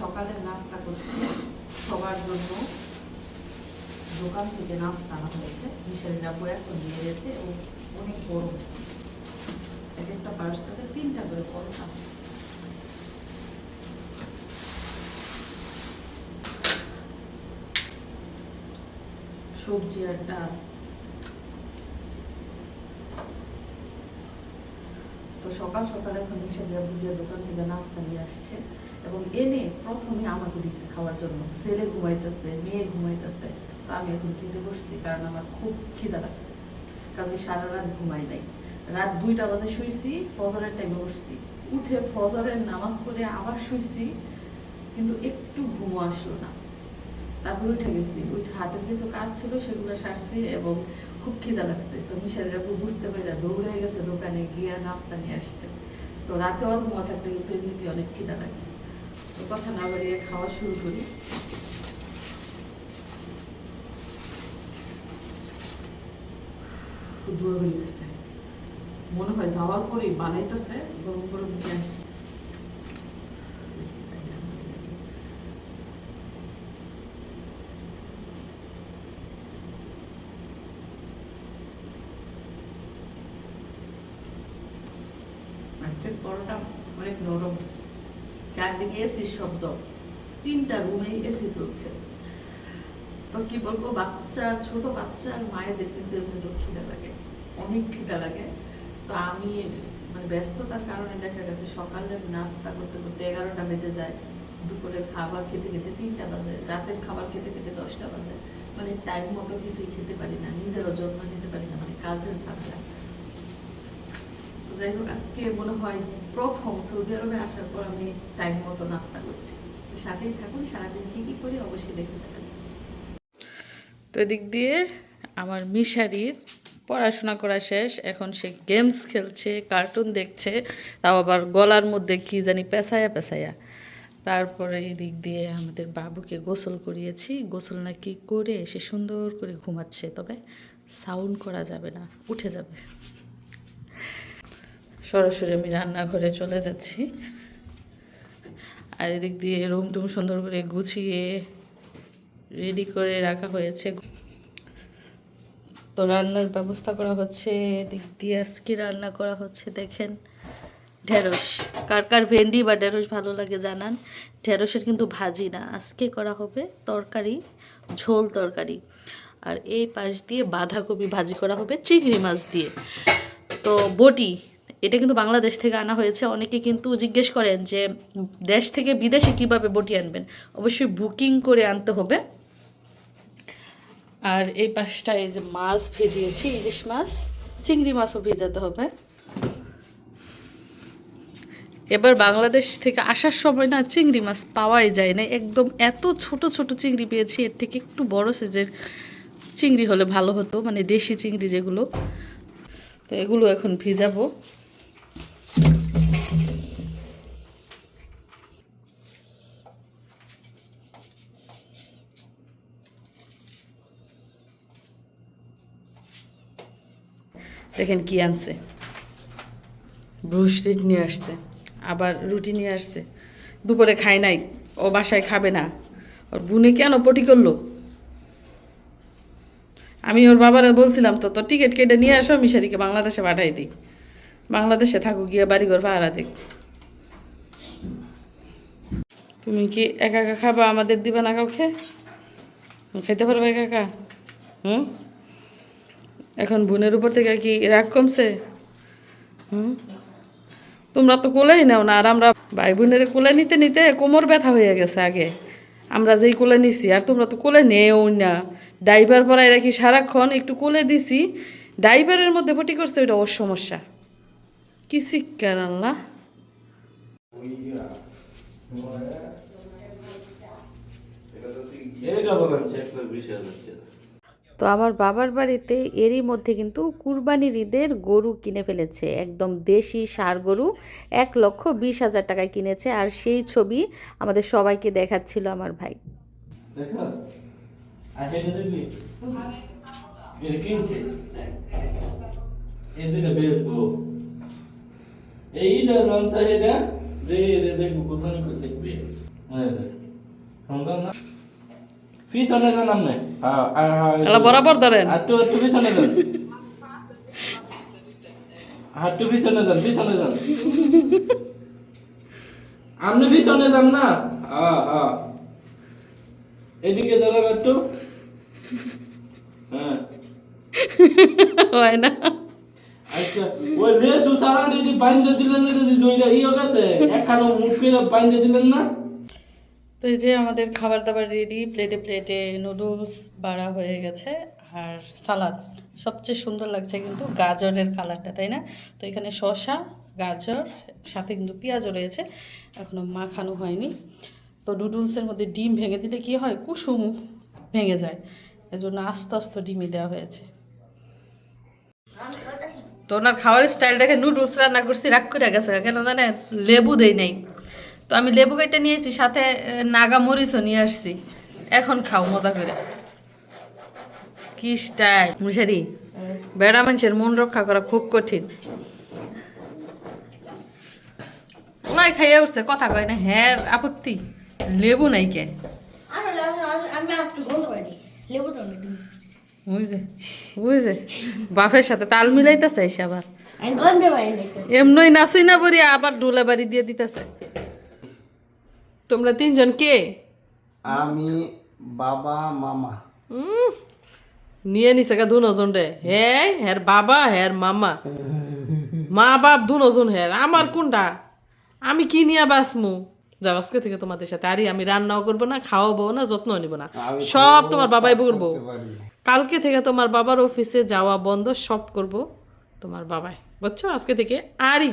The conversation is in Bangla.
সকালে নাস্তা করছি। সবার জন্য দোকান থেকে নাস্তা আনা হয়েছে। মিশালি আব্বু এখন দিয়ে দিয়েছে এবং অনেক গরম এক একটা পার্সেলে তিনটা করে পরোটা। সবজি আর ডাল। তো সকাল সকাল এখন মিশালি আব্বু গিয়ে দোকান থেকে নাস্তা নিয়ে আসছে। এবং এনে প্রথমে আমাকে দিচ্ছে খাওয়ার জন্য। ছেলে ঘুমাইতেছে, মেয়ে ঘুমাইতেছে। তো আমি এখন খেতে বসছি কারণ আমার খুব খিদা লাগছে। কালকে সারা রাত ঘুমাই নাই। রাত দুইটা বাজে শুইছি, ফজরের টাইমে উঠছি। উঠে ফজরের নামাজ পড়ে আবার শুইছি, কিন্তু একটু ঘুমো আসলো না। তারপর উঠে গেছি। উঠে হাতের কিছু কাজ ছিল সেগুলো সারছি এবং খুব খিদা লাগছে। তো মিশালের আপু বুঝতে পারে দৌড়ে গেছে দোকানে গিয়ে নাস্তা নিয়ে আসছে। তো রাতে ওর ঘুমা থাকলে কিন্তু এমনিতে অনেক খিদা লাগে। কথা না বাড়িয়ে খাওয়া শুরু করি। দূর গেছে মনে হয় যাওয়ার পরেই বানাইতেছে, গরম গরম আজকের পরোটা অনেক নরম। চারদিকে এসির শব্দ। তিনটা রুমেই এসি চলছে। তো কি বলব, বাচ্চা, ছোট বাচ্চার মায়েদের কিন্তু এমনি খিদে লাগে। অনেক খিদে লাগে। তো আমি মানে ব্যস্ততার কারণে দেখা গেছে সকালের নাস্তা করতে করতে এগারোটা বেজে যায়। দুপুরের খাবার খেতে খেতে তিনটা বাজে, রাতের খাবার খেতে খেতে দশটা বাজে। মানে টাইম মতো কিছুই খেতে পারি না, নিজেরও যত্ন নিতে পারি না মানে কাজের ঝামেলা। যাই হোক, আজকে মনে হয় প্রথম সৌদি আরবে আসার পর আমি টাইম মতো নাস্তা করছি। সাথেই থাকুন, সারাদিন কি কি করি অবশ্যই দেখে যাবেন। তো এদিক দিয়ে আমার মিশারির পড়াশোনা করা শেষ, এখন সে গেমস খেলছে কার্টুন দেখছে, তাও আবার গলার মধ্যে কি জানি পেঁচায়া পেঁচায়া। তারপরে এদিক দিয়ে আমাদের বাবুকে গোসল করিয়েছি, গোসল নাকি করে সে সুন্দর করে ঘুমাচ্ছে, তবে সাউন্ড করা যাবে না, উঠে যাবে। সরাসরি আমি রান্নাঘরে চলে যাচ্ছি। আর এদিক দিয়ে রুম টুম সুন্দর করে গুছিয়ে রেডি করে রাখা হয়েছে। তো রান্নার ব্যবস্থা করা হচ্ছে, এদিক দিয়ে আজকে রান্না করা হচ্ছে, দেখেন, ঢেঁড়স। কার কার ভেন্ডি বা ঢেঁড়স ভালো লাগে জানান। ঢেঁড়সের কিন্তু ভাজি না, আজকে করা হবে তরকারি, ঝোল তরকারি। আর এই পাশ দিয়ে বাঁধাকপি ভাজি করা হবে, চিংড়ি মাছ দিয়ে। তো বটি এটা কিন্তু বাংলাদেশ থেকে আনা হয়েছে। অনেকে কিন্তু জিজ্ঞেস করেন যে, দেশ থেকে বিদেশে কীভাবে বটি আনবেন? অবশ্যই বুকিং করে আনতে হবে। আর এই পাশটা এই যে মাছ ভেজিয়েছি, ইলিশ মাছ, চিংড়ি মাছও ভেজাতে হবে। এবার বাংলাদেশ থেকে আসার সময় না চিংড়ি মাছ পাওয়াই যায় না। একদম এত ছোট ছোট চিংড়ি পেয়েছি, এর থেকে একটু বড় সাইজের চিংড়ি হলে ভালো হতো মানে দেশি চিংড়ি যেগুলো। তো এগুলো এখন ভিজাবো। দেখেন কি আনছে। ব্রুস্টিট নিয়ে আসছে, আবার রুটি নিয়ে আসছে। দুপুরে খায় নাই, ও বাসায় খাবে না। ওর বুনে কেন পটি করল? আমি ওর বাবারা বলছিলাম, তো তোর টিকিট কেটে নিয়ে আসো মিশারিকে বাংলাদেশে পাঠাই দিই। বাংলাদেশে থাকো গিয়ে বাড়িঘর ভাড়া দিক তুমি কি একা একা খাবা আমাদের দিবা না কাউকে খেতে পারবে একা একা? হুম? এখন বোনের উপর থেকে কি রাগ কমছে? হুম? তোমরা তো কোলেই নাও না, আর আমরা ভাই বোনের কোলে নিতে নিতে কোমর ব্যথা হয়ে গেছে আগে। আমরা যেই কোলে নিছি, আর তোমরা তো কোলে নেও না। ড্রাইভার পরা এরা কি সারাক্ষণ একটু কোলে দিছি? ড্রাইভারের মধ্যে পটি করছে, ওইটা ওর সমস্যা। কি শিক্ষার আল্লাহ? এটা হচ্ছে। তো আমার বাবার বাড়িতে এরই মধ্যে কিন্তু কুরবানির ঈদের গরু কিনে ফেলেছে। একদম দেশি সার গরু এক লক্ষ বিশ হাজার টাকায় কিনেছে আর সেই ছবি আমাদের সবাইকে দেখাচ্ছিল আমার ভাই। করে দেখবি হ্যাঁ যান আপনি হ্যাঁ হ্যাঁ বরাবর ধরেন। একটু একটু পিছনে যান। আর পিছনে যান পিছনে যান। আপনি পিছনে যান না? হ্যাঁ হ্যাঁ। এদিকে ধরো একটু। হ্যাঁ। হয় না। আচ্ছা ওই লেসু সারা দিদি পাইন্দে দিলেন না দিদি জয়টা ইয়ে গেছে একখানো মুখ করে পাইন্দে দিলেন না? তো এই যে আমাদের খাবার দাবার রেডি প্লেটে প্লেটে নুডলস বাড়া হয়ে গেছে আর সালাদ সবচেয়ে সুন্দর লাগছে কিন্তু গাজরের কালারটা তাই না? তো এখানে শসা, গাজর, সাথে কিন্তু পেঁয়াজও রয়েছে, এখনও মাখানো হয়নি। তো নুডলসের মধ্যে ডিম ভেঙে দিলে কি হয়? কুসুম ভেঙে যায়। এজন্য আস্তে আস্তে ডিমই দেওয়া হয়েছে। তো ওনার খাওয়ার স্টাইল দেখে নুডলস রান্না করছি, রাগ করে গেছে, কেন জানে লেবু দেই নাই। তো আমি লেবু কেটে নিয়েছি সাথে নাগা মরিচও নিয়ে আসছি। এখন খাও মজা করে। কি স্টাইল। মুশারি বেড়া মানুষের মন রক্ষা করা খুব কঠিন। ওলাই খাইয়া উঠছে কথা কয় না হ্যাঁ আপত্তি। লেবু নাই কে? বাপের সাথে তাল মিলাইতেছে আবার। এমনই নাচই না বলি আবার ডুলে বাড়ি দিয়ে দিতেছে। তোমরা তিনজন কে? আমি বাবা মামা। নিয়ে নিছে গা দুজন রে। হে হের বাবা হের মামা। মা বাপ দুজন হের। আমার কোনটা? আমি কি নিয়ে বাসমু যাও আজকে থেকে তোমাদের সাথে আরে আমি রান্নাও করব না খাওয়াবো না যত্ন নিব না। সব তোমার বাবাই করব কালকে থেকে তোমার বাবার অফিসে যাওয়া বন্ধ সব করব তোমার বাবাই। বুঝছ? আজকে থেকে আরই